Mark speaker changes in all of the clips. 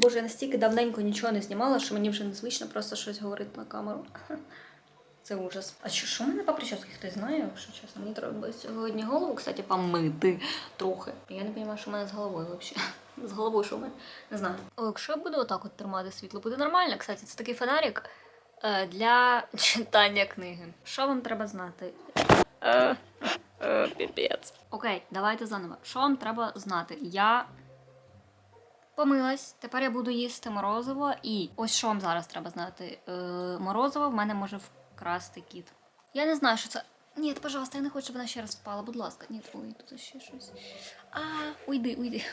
Speaker 1: Боже, я настільки давненько нічого не знімала, що мені вже незвично просто щось говорити на камеру. Це ужас. А що, що в мене по прически? Хтось знає, якщо чесно. Мені треба сьогодні голову, кстати, помити трохи. Я не розумію, що в мене з головою взагалі. З головою що в мене? Не знаю. О, якщо я буду отак от тримати світло, буде нормально. Кстати, це такий фонарик е, для читання книги. Що вам треба знати? Е, е, Піпець. Окей, давайте заново. Що вам треба знати? Я помилась. Тепер я буду їсти морозиво. І ось що вам зараз треба знати. Е, морозиво в мене може вкрасти кіт. Я не знаю, що це. Ні, пожалуйста, я не хочу, щоб вона ще раз впала. Будь ласка, ні, ой, тут ще щось. А, уйди, уйди.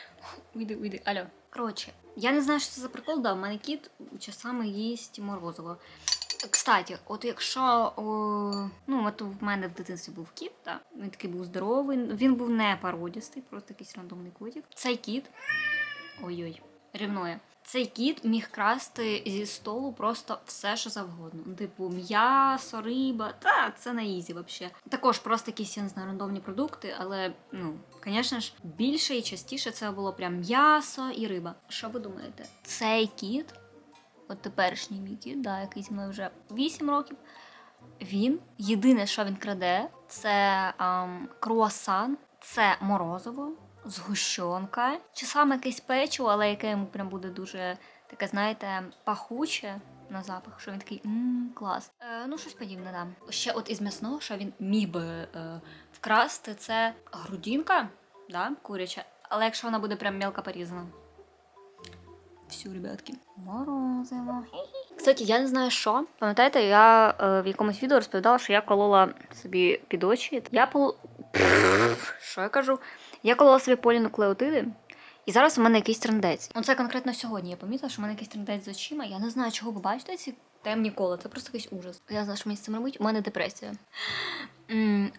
Speaker 1: Уйди, уйди. Алло. Коротше, я не знаю, що це за прикол, да, в мене кіт часами їсть морозиво. Кстати, от якщо о, ну от в мене в дитинстві був кіт, так, він такий був здоровий, він був не породістий, просто якийсь рандомний котик. Цей кіт. Ой-ой, рівнує. Цей кіт міг красти зі столу просто все, що завгодно. Типу, м'ясо, риба, та це на ізі взагалі. Також просто якісь, я не знаю, рандомні продукти, але ну, звісно ж, більше і частіше це було прям м'ясо і риба. Що ви думаєте? Цей кіт, от теперішній мій кіт, да, який зі мною вже 8 років. Він єдине, що він краде, це ам, круасан, це морозиво, згущенка, чи саме якесь печиво, але яке йому прям буде дуже таке, знаєте, пахуче на запах, що він такий мм, клас. Е, ну, щось подібне, да. Ще от із м'ясного, що він міг би е, вкрасти, це грудинка, да, куряча, але якщо вона буде прям мелко порізана. Всю, ребятки. Морозиво. Кстати, я не знаю що. Пам'ятаєте, я е, в якомусь відео розповідала, що я колола собі під очі. Я. Що я кажу? Я колола собі полінуклеотиди, і зараз у мене якийсь трендець. Ну це конкретно сьогодні. Я помітила, що в мене якийсь трендець з очима. Я не знаю, чого ви бачите ці темні кола. Це просто якийсь ужас. Я знаю, що мені з цим робити. У мене депресія.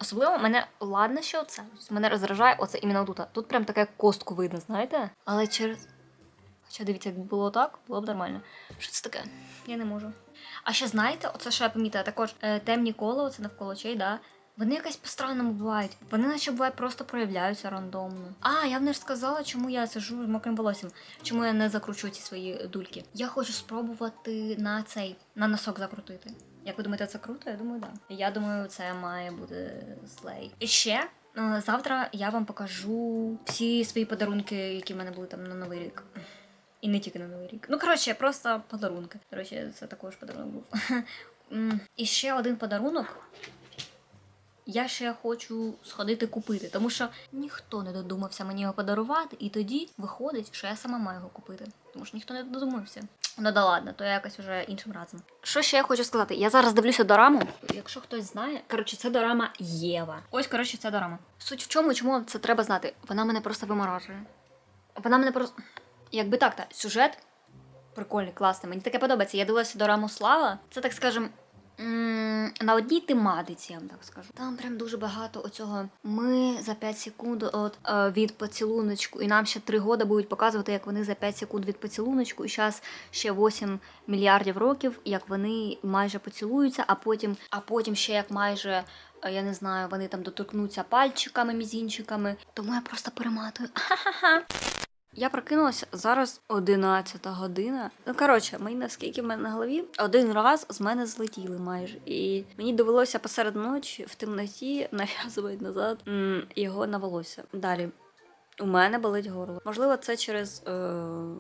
Speaker 1: Особливо мене ладно, що це. Мене роздражає оце іменно тут. Тут прям таке костку видно, знаєте? Але через. Хоча дивіться, якби було так, було б нормально. Що це таке? Я не можу. А ще знаєте, оце що я помітила, також е, темні кола, оце навколо очей, да. Вони якось по-странному бувають. Вони наче бувають просто проявляються рандомно. А, я не ж сказала, чому я сижу з мокрим волоссям, чому я не закручую ці свої дульки. Я хочу спробувати на цей на носок закрутити. Як ви думаєте, це круто? Я думаю. Да. Я думаю, це має бути слей. І ще е, завтра я вам покажу всі свої подарунки, які в мене були там на новий рік. І не тільки на новий рік. Ну, коротше, просто подарунки. Коротше, це також подарунок був. І ще один подарунок. Я ще хочу сходити купити, тому що ніхто не додумався мені його подарувати, і тоді виходить, що я сама маю його купити. Тому що ніхто не додумався. Ну да ладно, то я якось уже іншим разом. Що ще я хочу сказати? Я зараз дивлюся дораму. Якщо хтось знає, коротше, це дорама Єва. Ось, коротше, це дорама. Суть в чому, чому це треба знати? Вона мене просто виморажує. Вона мене просто. Якби так, та сюжет прикольний, класний. Мені таке подобається. Я дивилася дораму Слава. Це так скажем. На одній тематиці, я вам так скажу. Там прям дуже багато оцього. Ми за 5 секунд от, е, від поцілуночку, і нам ще 3 роки будуть показувати, як вони за 5 секунд від поцілуночку, і зараз ще 8 мільярдів років, як вони майже поцілуються, а потім, а потім ще як майже. е, Я не знаю, вони там доторкнуться пальчиками, мізінчиками. Тому я просто перематую. Ха-ха-ха. Я прокинулася зараз 11 година. Ну коротше, мої наскільки в мене на голові один раз з мене злетіли майже. І мені довелося посеред ночі в темноті нав'язувати назад його на волосся. Далі. У мене болить горло. Можливо, це через е,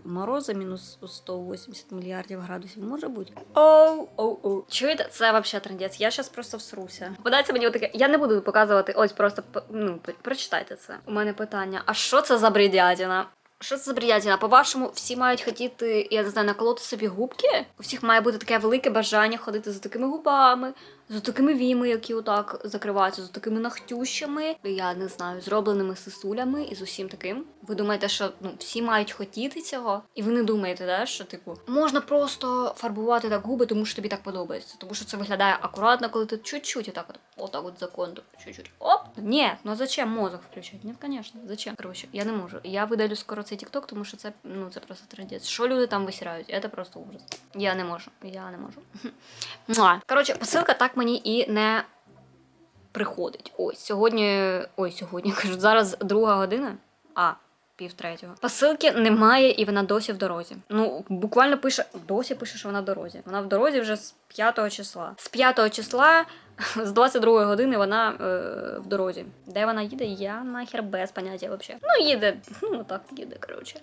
Speaker 1: морози мінус 180 мільярдів градусів. Може бути. Оу, оу, оу. Чуєте, це взагалі трендець. Я зараз просто всруся. Подається мені отаке. Я не буду показувати. Ось просто ну, прочитайте це. У мене питання: а що це за бредятина? Що це за бредятина? По-вашому, всі мають хотіти, я не знаю, наколоти собі губки? У всіх має бути таке велике бажання ходити за такими губами, з такими віми, які отак закриваються, з такими нахтющами, я не знаю, зробленими сисулями і з усім таким. Ви думаєте, що ну всі мають хотіти цього? І ви не думаєте, да, що типу можна просто фарбувати так губи, тому що тобі так подобається, тому що це виглядає акуратно, коли ти чуть-чуть отак от, отак от за контур, чуть-чуть. Оп! Ні, ну зачем мозок включати? Ні, звісно, зачем? Коротше, я не можу. Я видалю скоро цей тікток, тому що це ну це просто трендець. Що люди там висирають? Це просто ужас. Я не можу. Я не можу. Коротше, посилка так мені і не приходить. Ось сьогодні. Ой, сьогодні кажу, зараз друга година. А, пів третього. Посилки немає, і вона досі в дорозі. Ну, буквально пише, досі пише, що вона в дорозі. Вона в дорозі вже з 5 числа. З 5 числа, з 22 години вона е, в дорозі. Де вона їде, я нахер без поняття взагалі. Ну, їде, ну так їде, коротше.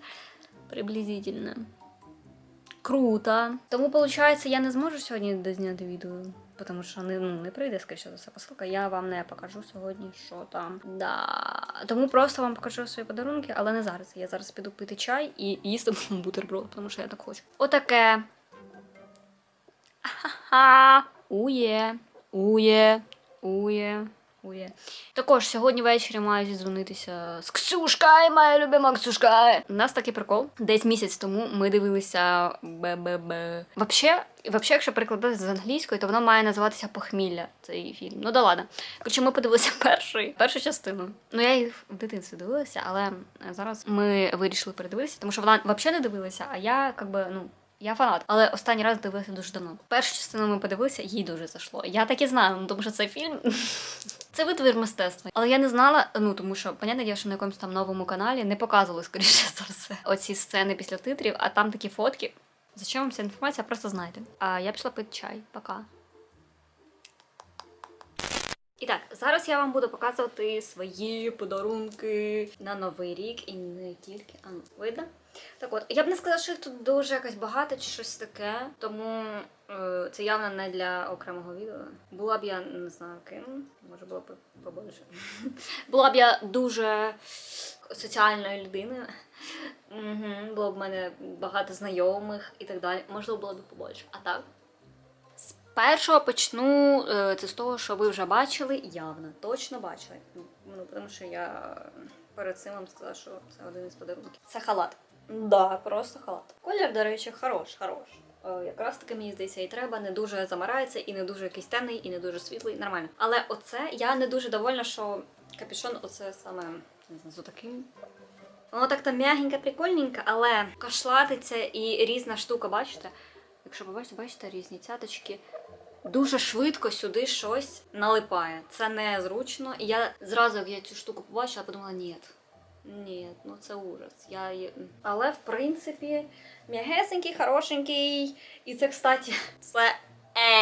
Speaker 1: Приблизительно. Круто. Тому, виходить, я не зможу сьогодні дозняти відео. Тому що не, ну, не прийде, скоріше за все, посилка. Я вам не покажу сьогодні, що там. Да. Тому просто вам покажу свої подарунки, але не зараз. Я зараз піду пити чай і їсти бутерброд, тому що я так хочу. Отаке. Ха-ха. Ує. Ує. Ує. Ує. Також сьогодні ввечері маю зідзвонитися з Ксюшкою, моя любима Ксюшка. У нас такий прикол. Десь місяць тому ми дивилися БББ. Вообще, вообще, якщо перекладати з англійської, то воно має називатися Похмілля. Цей фільм. Ну да ладно. Короче, ми подивилися перший, першу частину. Ну я їх в дитинстві дивилася, але зараз ми вирішили передивитися, тому що вона взагалі не дивилася, а я якби, ну. Я фанат, але останній раз дивилася дуже давно. Першу частину ми подивилися, їй дуже зайшло. Я так і знаю, ну тому що цей фільм це витвір мистецтва. Але я не знала, ну тому що, понятне діло, що на якомусь там новому каналі не показували, скоріше за все, оці сцени після титрів, а там такі фотки. Зачем вам ця інформація? Просто знайте. А я пішла пити чай. Пока. І так, зараз я вам буду показувати свої подарунки на новий рік і не тільки. А ну, видно? Так от, я б не сказала, що їх тут дуже якось багато чи щось таке, тому е, це явно не для окремого відео. Була б я не знаю ким, може було б побольше. Була б я дуже соціальною людиною. Було б в мене багато знайомих і так далі. Можливо, було б побольше. А так. З першого почну е, це з того, що ви вже бачили, явно, точно бачили. Ну, тому що я перед цим вам сказала, що це один із подарунків. Це халат. Да, просто халат. Колір, до речі, хорош, хорош. Е, якраз таки мені здається, і треба, не дуже замарається, і не дуже якийсь темний, і не дуже світлий, нормально. Але оце я не дуже довольна, що капюшон оце саме не знаю, з таким. Воно так там м'ягеньке, прикольненьке, але кашлатиться і різна штука, бачите? Якщо побачите, бачите, різні цяточки. Дуже швидко сюди щось налипає. Це незручно. І я зразу, як я цю штуку побачила, подумала, ні. Ні, ну це ужас. Я... Але в принципі, м'ягесенький, хорошенький. І це, кстати, це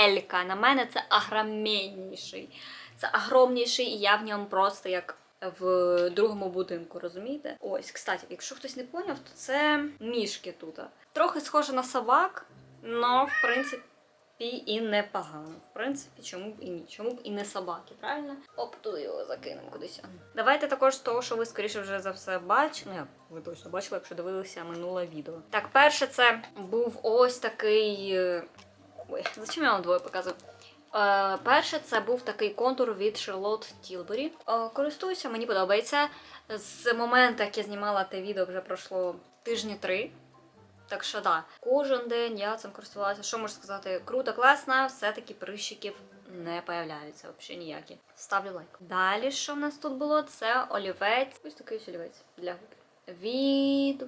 Speaker 1: Елька. На мене це агроменніший. Це огромніший, і я в ньому просто як в другому будинку, розумієте? Ось, кстати, якщо хтось не поняв, то це мішки тут. Трохи схоже на собак, але в принципі і непогано. В принципі, чому б і ні? Чому б і не собаки, правильно? Оп, туди його закинемо кудись. Давайте також з того, що ви скоріше вже за все бачили. Ну, ви точно бачили, якщо дивилися минуле відео. Так, перше, це був ось такий. е, Ой, зачем я вам двоє показую? Е, перше, це був такий контур від Charlotte Tilbury. Е, користуюся, мені подобається. З моменту, як я знімала те відео, вже пройшло тижні три. Так що да, кожен день я цим користувалася. Що можу сказати? Круто, класно, все-таки прищиків не появляються взагалі ніякі. Ставлю лайк. Далі, що в нас тут було? Це олівець. Ось такий ось олівець для губ. Від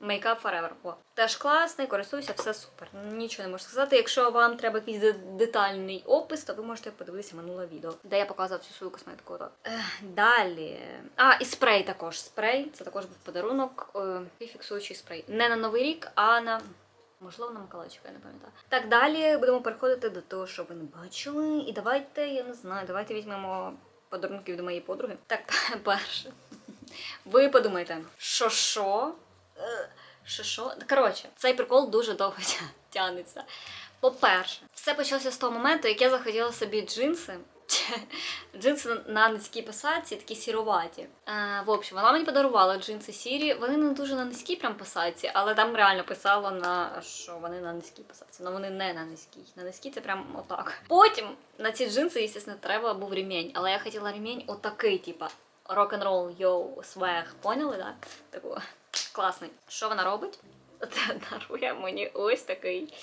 Speaker 1: Makeup Forever. О. Теж класний, користуюся, все супер. Нічого не можу сказати. Якщо вам треба якийсь детальний опис, то ви можете подивитися минуле відео, де я показувала всю свою косметику. Ех, Далі. А, і спрей також. Спрей. Це також був подарунок. Е, і фіксуючий спрей. Не на Новий рік, а на. Можливо, на Миколайчика, я не пам'ятаю. Так, далі будемо переходити до того, що ви не бачили. І давайте, я не знаю, давайте візьмемо подарунки від моєї подруги. Так, перше. Ви подумайте, що що? Що що? Коротше, цей прикол дуже довго тягнеться. По-перше, все почалося з того моменту, як я захотіла собі джинси. Джинси на низькій посадці, такі сіруваті. Е, в общем, вона мені подарувала джинси сірі. Вони не дуже на низькій прям посадці, але там реально писало на що вони на низькій посадці. Ну вони не на низькій. На низькій це прям отак. Потім на ці джинси, звісно, треба був ремінь, але я хотіла ремінь отакий, типа рок-н-рол, йоу, свег. Поняли, да? Таку класний. Що вона робить? Дарує мені ось такий.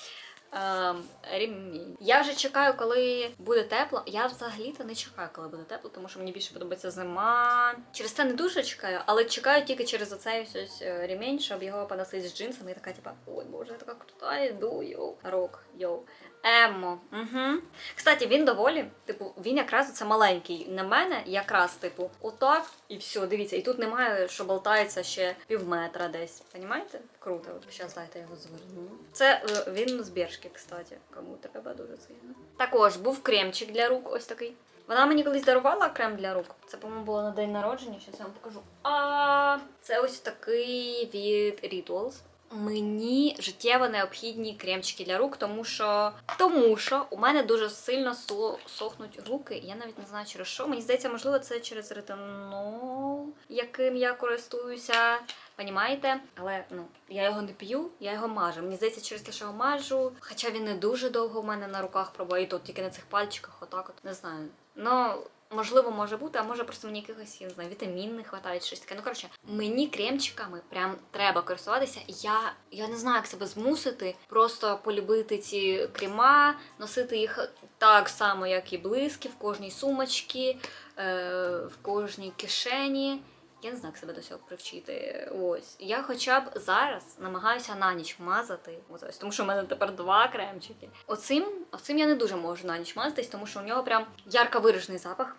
Speaker 1: Ем, ремінь. Я вже чекаю, коли буде тепло. Я взагалі-то не чекаю, коли буде тепло, тому що мені більше подобається зима. Через це не дуже чекаю, але чекаю тільки через оцей ось е, ремінь, щоб його поносити з джинсами. І така, типа, ой боже, я така крута, йду, йоу. Рок. Йоу. Емо. Угу. Кстати, він доволі, типу, він якраз це маленький. На мене якраз, типу, отак і все, дивіться, і тут немає, що болтається ще пів метра десь. Понімаєте? Круто. Зараз дайте його зверну. Це е, він з Бершки, кстати, кому треба дуже сильно. Також був кремчик для рук, ось такий. Вона мені колись дарувала крем для рук. Це, по-моєму, було на день народження, зараз я вам покажу. А це ось такий від Rituals. Мені життєво необхідні кремчики для рук, тому що тому що у мене дуже сильно со- сохнуть руки. Я навіть не знаю через що. Мені здається, можливо, це через ретинол, яким я користуюся. Понімаєте? Але ну я його не п'ю, я його мажу. Мені здається, через те, що його мажу. Хоча він не дуже довго в мене на руках пробує, і тут тільки на цих пальчиках, отак от не знаю. Ну. Можливо, може бути, а може просто мені якихось, я не знаю, вітамін не вистачає, щось таке. Ну, коротше, мені кремчиками прям треба користуватися. Я, я не знаю, як себе змусити, просто полюбити ці крема, носити їх так само, як і близькі, в кожній сумочці, е, в кожній кишені. Я не знаю, як себе до цього привчити. Ось. Я хоча б зараз намагаюся на ніч мазати. Ось, тому що в мене тепер два кремчики. Оцим, оцим я не дуже можу на ніч мазатись, тому що у нього прям ярко виражений запах.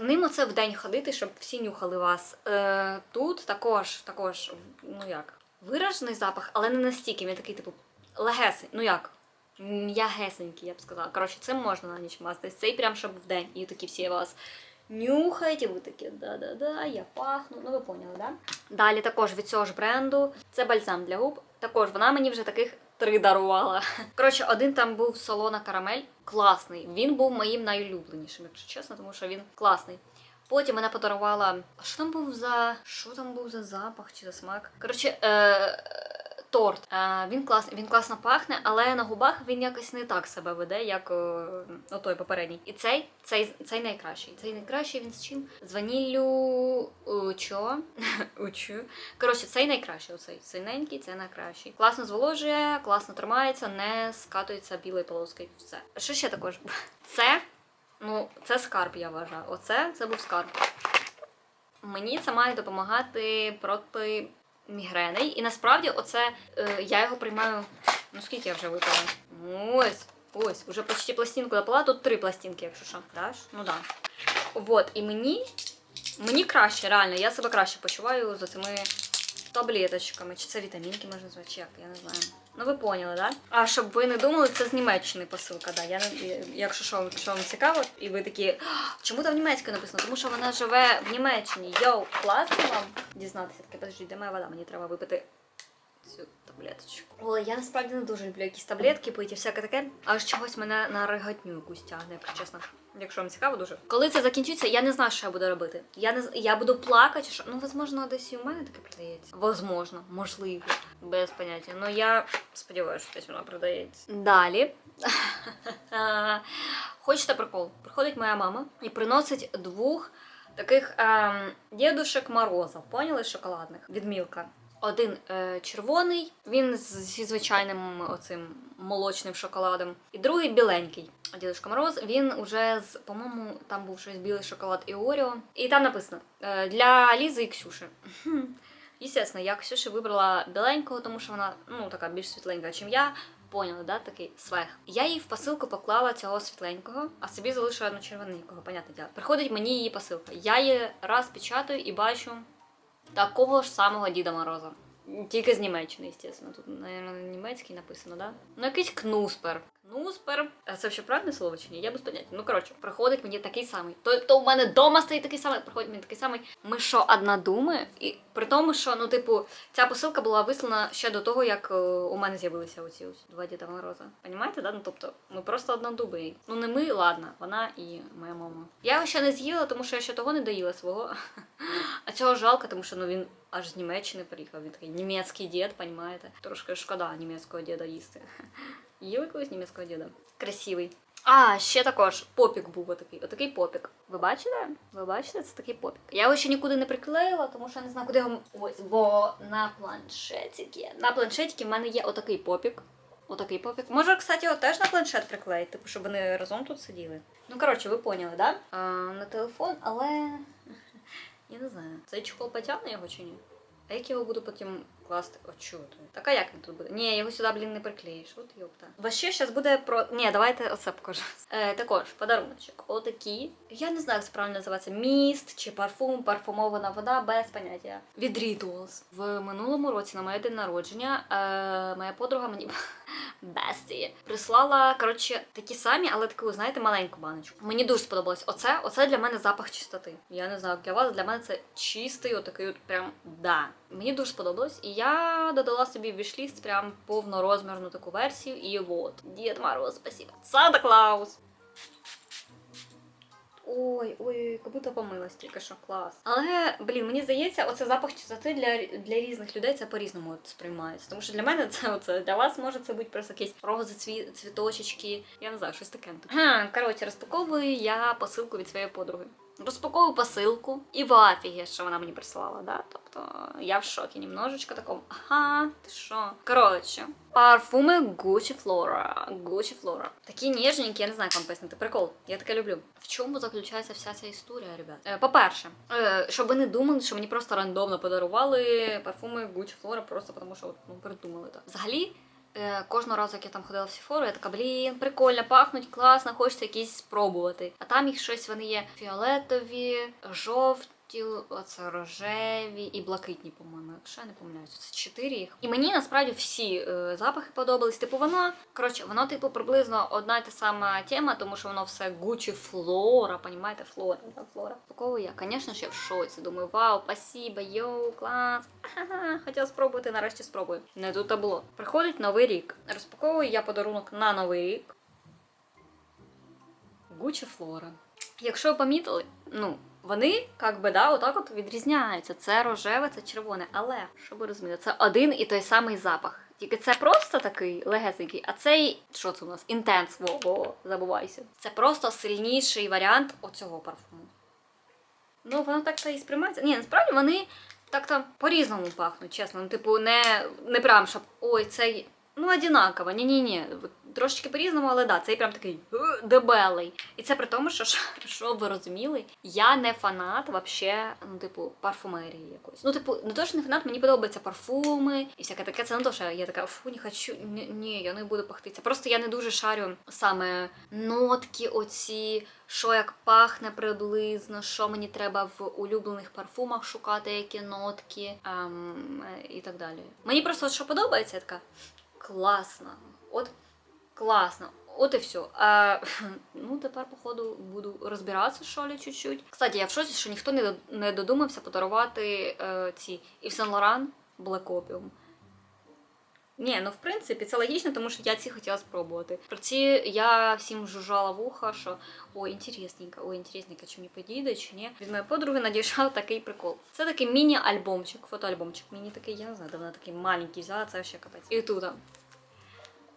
Speaker 1: Ним оце в день ходити, щоб всі нюхали вас. Е, тут також, також, ну як, виражений запах, але не настільки. Він такий, типу, легесень. Ну як? М'ягесенький, я б сказала. Коротше, цим можна на ніч мазатись. Цей прям щоб в день. І такі всі вас нюхають, ви такі, да-да-да, я пахну. Ну, ви поняли, да? Далі також від цього ж бренду. Це бальзам для губ. Також вона мені вже таких три дарувала. Коротше, один там був солона карамель. Класний. Він був моїм найулюбленішим, якщо чесно, тому що він класний. Потім вона подарувала. А що там був за. Що там був за запах чи за смак? Коротше, е... торт. Він класний, він класно пахне, але на губах він якось не так себе веде, як е... ну, той попередній. І цей, цей, цей найкращий. Цей найкращий він з чим? З ваніллю. Чо? Учу. Коротше, цей найкращий. Оцей синенький, це найкращий. Класно зволожує, класно тримається, не скатується білою полоскою. Все. Що ще також? Це. Ну, це скарб, я вважаю. Оце це був скарб. Мені це має допомагати проти мігрени. І насправді, оце е, я його приймаю. Ну скільки я вже випила? Ось, ось, уже почти пластинку допила. Тут три пластинки, якщо що. Даш? Ну да. От, і мені, мені краще, реально, я себе краще почуваю за цими таблеточками. Чи це вітамінки можна назвати, чи як, я не знаю. Ну ви поняли, да? А щоб ви не думали, це з Німеччини посилка. Да. Я, якщо що, що вам цікаво, і ви такі, чому там німецькою написано? Тому що вона живе в Німеччині. Йоу, класно вам дізнатися. Таке, подожди, де моя вода? Мені треба випити цю таблеточку. Ой, я насправді не дуже люблю якісь таблетки пити, всяке таке. Аж чогось мене на реготню якусь тягне, якщо чесно. Якщо вам цікаво дуже. Коли це закінчиться, я не знаю, що я буду робити. Я не я буду плакати, що ну, возможно, десь і у мене таке продається. Возможно, можливо, без поняття. Ну я сподіваюся, що десь воно продається. Далі. Хочете прикол? Приходить моя мама і приносить двох таких ем, дідушек морозов, поняли, шоколадних від Мілка. Один е, червоний, він зі звичайним оцим молочним шоколадом, і другий біленький. Дідушка Мороз, він уже з, по-моєму, там був щось білий шоколад і Оріо. І там написано е, для Лізи і Ксюші. Естественно, я Ксюші вибрала біленького, тому що вона ну така більш світленька, ніж я. Поняли, да, такий свех. Я їй в посилку поклала цього світленького, а собі залишила одну червоненького, понятне діло. Приходить мені її посилка. Я її раз печатаю і бачу такого ж самого Діда Мороза. Тільки з Німеччини, звісно. Тут, мабуть, німецький написано, да? Ну, якийсь кнуспер. Кнуспер. А це ще правильне слово чи ні? Я без поняття. Ну, коротше, приходить мені такий самий. То, то в мене вдома стоїть такий самий, приходить мені такий самий. Ми що, одна думи? І при тому, що, ну, типу, ця посилка була вислана ще до того, як е, у мене з'явилися оці ось два Діда Мороза. Понімаєте, да? Ну, тобто, ми просто однодуби. Ну, не ми, ладно, вона і моя мама. Я його ще не з'їла, тому що я ще того не доїла свого. А цього жалко, тому що ну він аж з Німеччини приїхав. Він такий німецький дід, понімаєте? Трошки шкода німецького діда їсти. Їли колись німецького діда. Красивий. А, ще також попік був отакий. Отакий попік. Ви бачите? Ви бачите, це такий попік. Я його ще нікуди не приклеїла, тому що я не знаю, куди його. Ось, бо на планшетики. На планшетики в мене є отакий попік. Отакий попік. Може, кстати, його теж на планшет приклеїти, типу, щоб вони разом тут сиділи. Ну, коротше, ви поняли, да? А, на телефон, але. Я не знаю, цей чохол потягне його чи ні? А як я його буду потім класти. О, Така? Як він тут буде? Ні, його сюди, блін, не приклеїш. От йопта. Ваще зараз буде про. Ні, давайте оце покажу. Е, також подаруночок. Отакі. Я не знаю, як це правильно називається. Міст чи парфум, парфумована вода без поняття. Від Rituals. В минулому році на моє день народження е, моя подруга мені Бесті прислала коротше такі самі, але таку, знаєте, маленьку баночку. Мені дуже сподобалось. Оце, оце для мене запах чистоти. Я не знаю, як для вас, для мене це чистий, отакий от прям да. Мені дуже сподобалось, і я додала собі в вішліст прям повнорозмірну таку версію. І от, Дід Мороз, спасибо. Санта Клаус. Ой, ой, як будто помилась тільки що клас. Але блін, мені здається, оце запах чистоти для, для різних людей це по-різному сприймається. Тому що для мене це оце для вас може це бути просто якісь рози, цві, цвіточечки. Я не знаю, щось таке. Ага, коротше, розпаковую я посилку від своєї подруги. Розпаковую посилку і в афігі, що вона мені прислала, да? Тобто я в шокі немножечко такому. Ага, ти що? Коротше, парфуми Gucci Flora. Gucci Flora. Такі ніжненькі, я не знаю, як вам пояснити. Прикол, я таке люблю. В чому заключається вся ця історія, ребят? Е, по-перше, е, щоб ви не думали, що мені просто рандомно подарували парфуми Gucci Flora, просто тому що ну, придумали так. Взагалі. Е, Кожного разу, як я там ходила в Сіфору, я така, блін, прикольно, пахнуть, класно, хочеться якісь спробувати. А там їх щось вони є фіолетові, жовті, оце рожеві і блакитні, по-моєму, якщо я не помиляюся. Це чотири їх. І мені насправді всі е, запахи подобались. Типу, воно, коротше, воно, типу, приблизно одна й та сама тема, тому що воно все Gucci Flora, понімаєте, Флора, да, Флора. Такого я, звісно ж, я в шоці. Думаю, вау, спасибо, йоу, клас. Ага, хотіла спробувати, нарешті спробую. Не тут було. Приходить новий рік. Розпаковую я подарунок на новий рік. Gucci Flora. Якщо ви помітили, ну, вони, як би, да, отак от відрізняються. Це рожеве, це червоне. Але, щоб ви розуміли, це один і той самий запах. Тільки це просто такий легесенький, а цей, що це у нас? Інтенс, во, забувайся. Це просто сильніший варіант оцього парфуму. Ну, воно так то і сприймається. Ні, насправді вони так-то по-різному пахнуть, чесно. Ну, типу, не, не прям, щоб ой, цей. Ну, одинаково, ні-ні-ні. Трошечки по-різному, але да, цей прям такий «Е, дебелий. І це при тому, що, що щоб ви розуміли, я не фанат вообще, ну, типу, парфумерії якоїсь. Ну, типу, не то, що не фанат, мені подобаються парфуми і всяке таке. Це не то, що я така, фу, не хочу, ні, ні, я не буду пахти. Це просто я не дуже шарю саме нотки оці, що як пахне приблизно, що мені треба в улюблених парфумах шукати, які нотки ем, і так далі. Мені просто от що подобається, я така класно. От класно. От і все. А, ну, тепер, походу, буду розбиратися що ли чуть-чуть. Кстати, я в шоці, що ніхто не додумався подарувати е, ці Yves Saint Laurent Black Opium. Ні, ну в принципі це логічно, тому що я ці хотіла спробувати. Про я всім жужжала в ухо, що ой, інтересненько, ой, інтересненько, чи мені підійде, чи ні. Від моєї подруги надійшов такий прикол. Це такий міні-альбомчик, фотоальбомчик. Міні такий, я не знаю, де вона такий маленький взяла, це ще капець. І тут.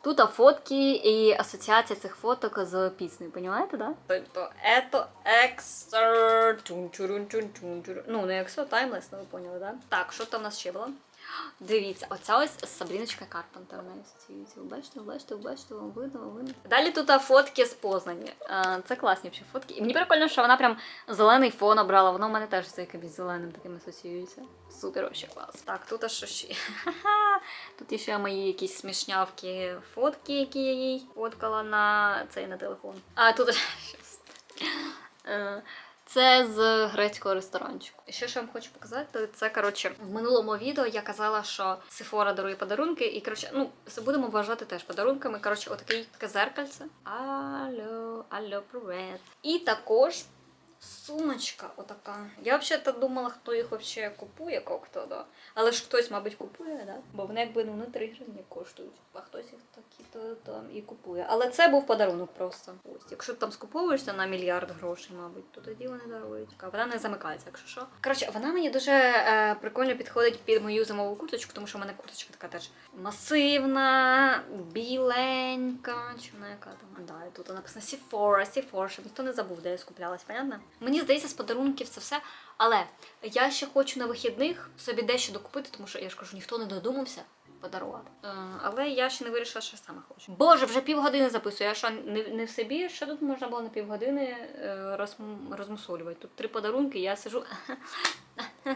Speaker 1: Тут фотки і асоціація цих фоток з піснею, понимаєте, да? Тобто, это екстра. Ну, не екстра, таймлес, ну ви поняли, да? Так, що там у нас ще було? Дивіться, оця ось Сабріночка Карпентер у неї асоціюється. Бачите, бачите, бачите, вам видно, видно. Далі тут фотки з Познані. Це класні взагалі фотки. І мені прикольно, що вона прям зелений фон обрала. Воно в мене теж з якимось зеленим таким асоціюється. Супер, вообще клас. Так, тут що ще? Тут ще мої якісь смішнявки фотки, які я їй фоткала на цей на телефон. А тут це з грецького ресторанчику. І що я вам хочу показати, це коротше в минулому відео я казала, що Сефора дарує подарунки, і коротше, ну будемо вважати теж подарунками. Коротше, отакий таке зеркальце. Алло, алло, привет. І також сумочка отака. Я взагалі думала, хто їх взагалі купує, як-то, да. Але ж хтось, мабуть, купує, да? Бо вони якби ну, не 3 гривні коштують, а хтось їх такі то там і купує. Але це був подарунок просто. Ось, якщо ти там скуповуєшся на мільярд грошей, мабуть, то тоді вони дарують. Вона не замикається, якщо що. Коротше, вона мені дуже е, прикольно підходить під мою зимову курточку, тому що в мене курточка така теж масивна, біленька. Чи вона яка там? Да, і тут написано Sephora, Sephora, щоб ніхто не забув, де я скуплялась, понятно? Мені здається, з подарунків це все. Але я ще хочу на вихідних собі дещо докупити, тому що я ж кажу, ніхто не додумався подарувати. Е, але я ще не вирішила, що саме хочу. Боже, вже півгодини записую. Я що не, не в собі? Що тут можна було на півгодини е, розм, розмусолювати? Тут три подарунки, я сижу.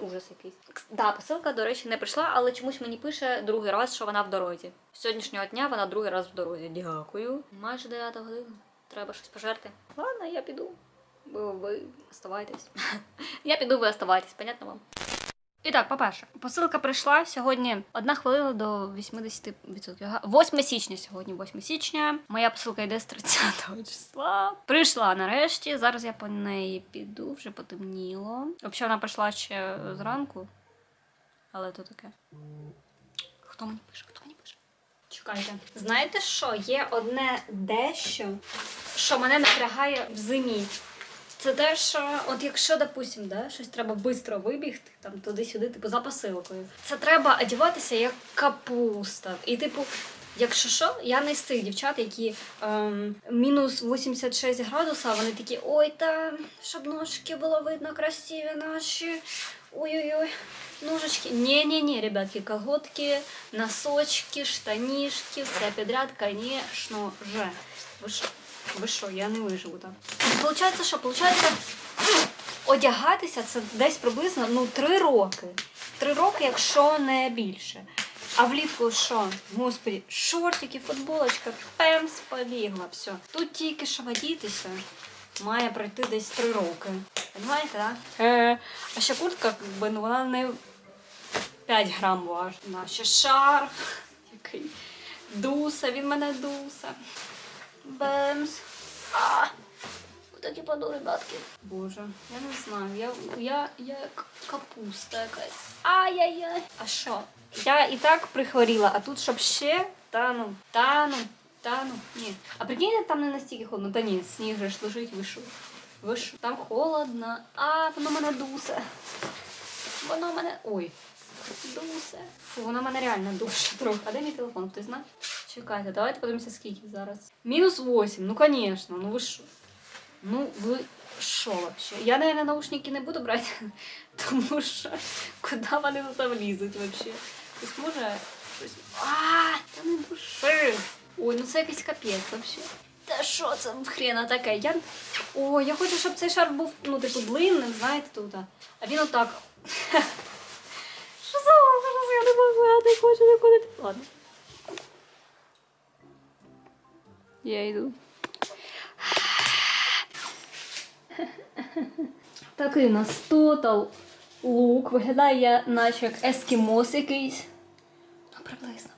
Speaker 1: Ужас якийсь. Да, посилка, до речі, не прийшла, але чомусь мені пише другий раз, що вона в дорозі. З сьогоднішнього дня вона другий раз в дорозі. Дякую. Майже 9 година. Треба щось пожерти. Ладно, я піду. Ви, оставайтесь. я піду, ви оставайтесь, понятно вам? І так, по-перше, посилка прийшла сьогодні одна хвилина до 80%. 8 січня сьогодні, 8 січня. Моя посилка йде з 30 числа. Прийшла нарешті. Зараз я по неї піду, вже потемніло. Взагалі вона прийшла ще зранку. Але то таке. Хто мені пише? Хто мені пише? Чекайте. Знаєте що? Є одне дещо, що мене напрягає в зимі. Це те, що, от якщо, допустим, да, щось треба швидко вибігти, там туди-сюди, типу, за посилкою. Це треба одягатися як капуста. І, типу, якщо що, я не з цих дівчат, які ем, мінус 86 градусів, вони такі, ой, та щоб ножки було видно красиві наші. Ой-ой-ой, ножички. Не-не-не, ребятки, колготки, носочки, штанишки, все підряд, конечно же. Ви що? Ви що, я не виживу там. Получається, що? Получається, одягатися це десь приблизно ну, три роки. Три роки, якщо не більше. А влітку що? Господі, шортики, футболочка, пемс, побігла, все. Тут тільки що одітися має пройти десь три роки. Понимаєте, так? Да? Е, а ще куртка, якби, ну, вона не 5 грам важна. Ще шарф, який дуса, він мене дуса. Бемс. Такі паду, ребятки. Боже, я не знаю. Я, я, я як капуста якась. Ай-яй-яй. А що? Я і так прихворіла, а тут щоб ще тану, тану, тану. Ні. А прикиньте, там не настільки холодно. Та ні, сніг же ж лежить, ви що? Ви що? Там холодно. А, воно мене дусе. Воно мене. Ой. Дусе. Фу, воно мене реально душе трохи. А де мій телефон? Хтось знає? Чекайте, давайте подивимося, скільки зараз. Мінус 8, ну звісно, ну ви що? Ну ви що вообще? Я, наверное, наушники не буду брати, тому що куди вони тут влізуть вообще? Хтось може щось. А, та не души. Ой, ну це якийсь капець вообще. Та що це хрена таке? Я... О, я хочу, щоб цей шарф був, ну, типу, длинним, знаєте, тут. А він отак. Що за? Я не можу, я не хочу нікуди. Ладно. Я йду. Такий у нас тотал лук. Виглядає наче як ескімос якийсь. Ну, приблизно,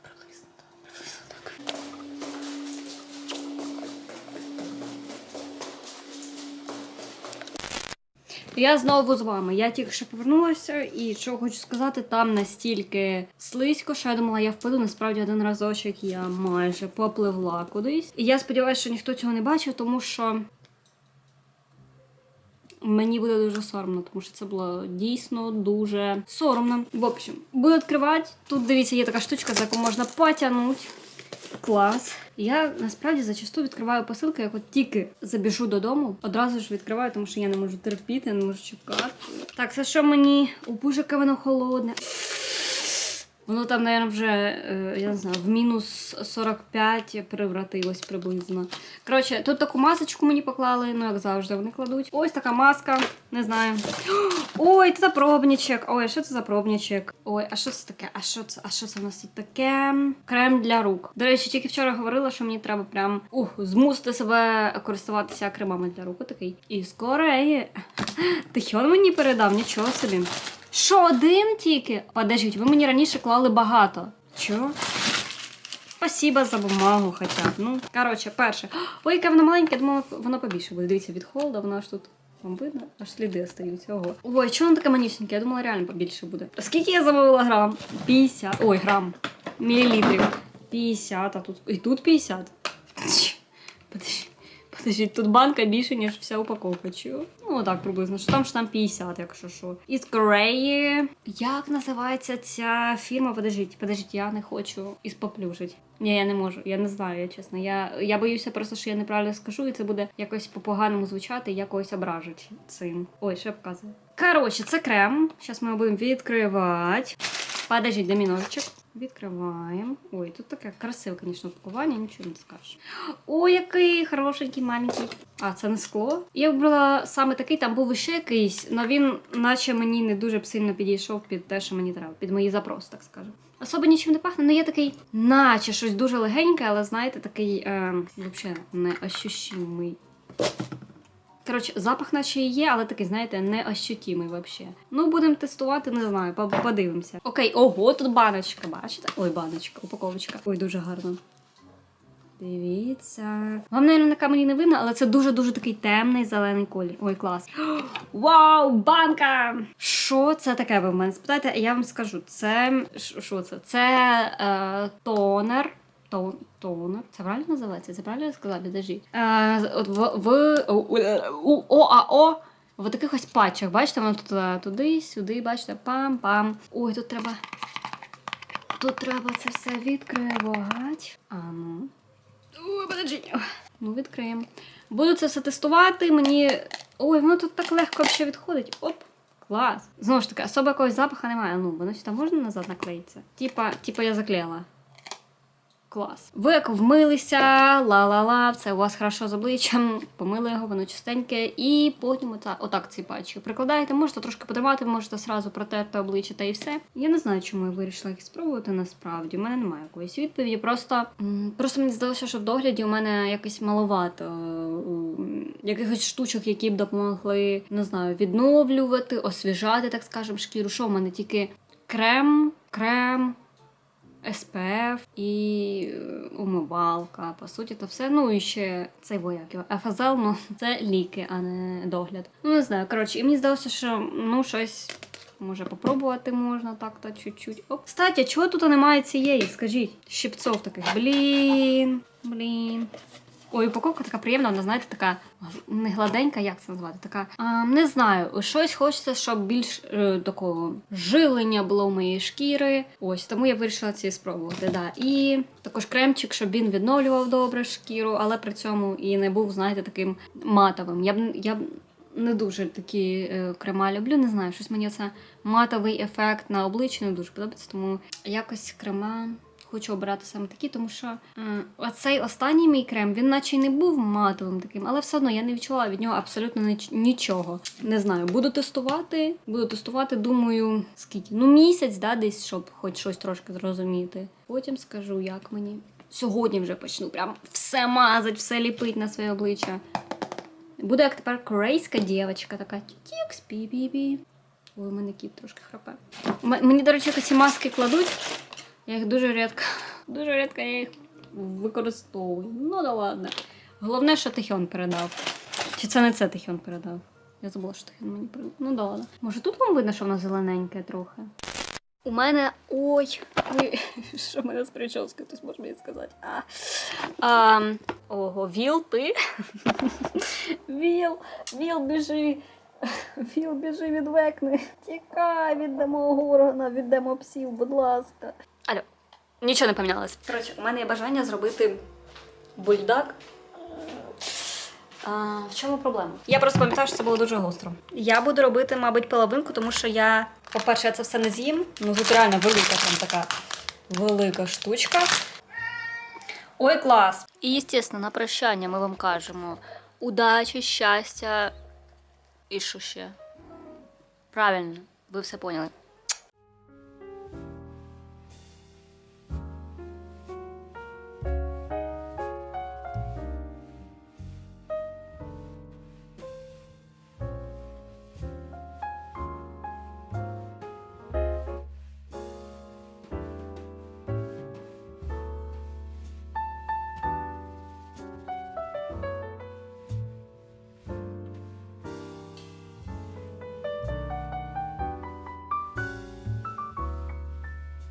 Speaker 1: Я знову з вами. Я тільки що повернулася, і що хочу сказати, там настільки слизько, що я думала, я впаду. Насправді один разочок я майже попливла кудись. І я сподіваюся, що ніхто цього не бачив, тому що мені буде дуже соромно, тому що це було дійсно дуже соромно. В общем, буду відкривати. Тут дивіться, є така штучка, за яку можна потягнути. Клас. Я насправді зачасту відкриваю посилки, як от тільки забіжу додому, одразу ж відкриваю, тому що я не можу терпіти, не можу чекати. Так, все, що мені? У боже, воно холодне. Воно там, мабуть, вже, е, я не знаю, в мінус 45 превратилось приблизно. Коротше, тут таку масочку мені поклали, ну як завжди, вони кладуть. Ось така маска, не знаю. Ой, це пробничок. Ой, що це за пробничок? Ой, а що це таке? А що це? А що це в нас тут таке? Крем для рук. До речі, тільки вчора говорила, що мені треба прям ух, змусити себе користуватися кремами для рук. Такий. І з Кореї. Тихьон мені передав, нічого собі. Що один тільки? Подождіть, ви мені раніше клали багато. Чого? Спасибо за бумагу хоча б. Ну, коротше, перше. Ой, яке воно маленьке, я думала, воно побільше буде. Дивіться, від холоду, воно аж тут. Вам видно? Аж сліди остаються. Ого. Ой, чого воно таке манюсеньке? Я думала, реально побільше буде. Скільки я замовила грам? 50. Ой, грам. Мілілітрів. 50, а тут. І тут 50. Подожди. Подождіть, тут банка більше, ніж вся упаковка. Чого? Ну, так приблизно. Що там, що там 50, якщо що. Із Кореї. Як називається ця фірма? Подождіть, подождіть, я не хочу із поплюжить. Ні, я не можу, я не знаю, я чесно. Я, я боюся просто, що я неправильно скажу, і це буде якось по-поганому звучати, і я когось ображить цим. Ой, що я показую. Коротше, це крем. Зараз ми його будемо відкривати. Подождіть, де мій? Відкриваємо. Ой, тут таке красиве, звісно, пакування, нічого не скажеш. Ой, який хорошенький маленький. А, це не скло. Я вибрала саме такий, там був ще якийсь, але він, наче мені не дуже сильно підійшов під те, що мені треба, під мої запроси, так скажемо. Особо нічим не пахне, але є такий, наче щось дуже легеньке, але знаєте, такий е, взагалі неощущимий. Коротше, запах наче і є, але такий, знаєте, неощутимий взагалі. Ну, будемо тестувати, не знаю, подивимося. Окей, ого, тут баночка, бачите? Ой, баночка, упаковочка. Ой, дуже гарно. Дивіться. Вам, мабуть, на камері не видно, але це дуже-дуже такий темний зелений колір. Ой, клас. Вау, банка! Що це таке? Ви в мене спитаєте, я вам скажу. Це що це? Це е, тонер. Тон, тонер. Це правильно називається? Це правильно я сказала? Підождіть. Е, от в, в у, ОАО в таких ось патчах. Бачите, воно тут е, туди, сюди, бачите, пам-пам. Ой, тут треба. Тут треба це все відкривати. А ну. Ой. Ну, відкриємо. Буду це все тестувати. Мені. Ой, воно тут так легко ще відходить. Оп. Клас. Знову ж таки, особо якогось запаху немає. Ну, воно сюди можна назад наклеїться? Типа, типа я заклеїла. Клас. Ви вмилися, ла-ла-ла, все у вас хорошо з обличчям, помили його, воно чистеньке, і потім ота, отак ці патчі прикладаєте, можете трошки потримати, можете сразу протерти обличчя та і все. Я не знаю, чому я вирішила їх спробувати насправді. У мене немає якоїсь відповіді. Просто, просто мені здалося, що в догляді у мене якось маловато якихось штучок, які б допомогли, не знаю, відновлювати, освіжати, так скажемо, шкіру. Що в мене тільки крем, крем. СПФ і е, умивалка. По суті, то все. Ну і ще цей вояк його ФЗЛ, ну це ліки, а не догляд. Ну не знаю. Коротше, і мені здалося, що ну щось. Може попробувати можна так-то чуть-чуть. Оп. Кстати, чого тут немає цієї? Скажіть, щипцов таких. Блін, блін. Ой, упаковка така приємна, вона, знаєте, така не гладенька, як це назвати? Така, а, не знаю, щось хочеться, щоб більш е, такого жилення було в моєї шкіри. Ось, тому я вирішила ці спробувати. Да. І також кремчик, щоб він відновлював добре шкіру, але при цьому і не був, знаєте, таким матовим. Я б я б не дуже такі е, крема люблю, не знаю, щось мені це матовий ефект на обличчі не дуже подобається, тому якось крема хочу обирати саме такі, тому що е, оцей останній мій крем, він наче й не був матовим таким, але все одно я не відчула від нього абсолютно нічого. Не знаю, буду тестувати. Буду тестувати, думаю, скільки? Ну, місяць, да, десь, щоб хоч щось трошки зрозуміти. Потім скажу, як мені. Сьогодні вже почну прям все мазать, все ліпить на своє обличчя. Буду як тепер корейська дівчинка, така тікс пі-пі-пі. Ой, у мене кіт трошки храпе. Мені, до речі, ці маски кладуть. Я їх дуже рідко, дуже рідко я їх використовую. Ну да ладно. Головне, що Тихіон передав. Чи це не це Тихіон передав? Я забула, що Тихіон мені передав. Ну да ладно. Може тут вам видно, що воно зелененьке трохи? У мене. Ой, ой, що в мене з прическою, хтось може мені сказати. А. А, ого, Віл, ти? Віл, Віл, біжи. Віл, біжи, відвекни. Тікай від мого органа, віддамо псів, будь ласка. Нічого не помінялось. Коротше, у мене є бажання зробити бульдак. А, в чому проблема? Я просто пам'ятаю, що це було дуже гостро. Я буду робити, мабуть, половинку, тому що я, по-перше, я це все не з'їм. Ну, тут реально велика там така велика штучка. Ой, клас! І, звісно, на прощання ми вам кажемо удачі, щастя і що ще? Правильно, ви все поняли.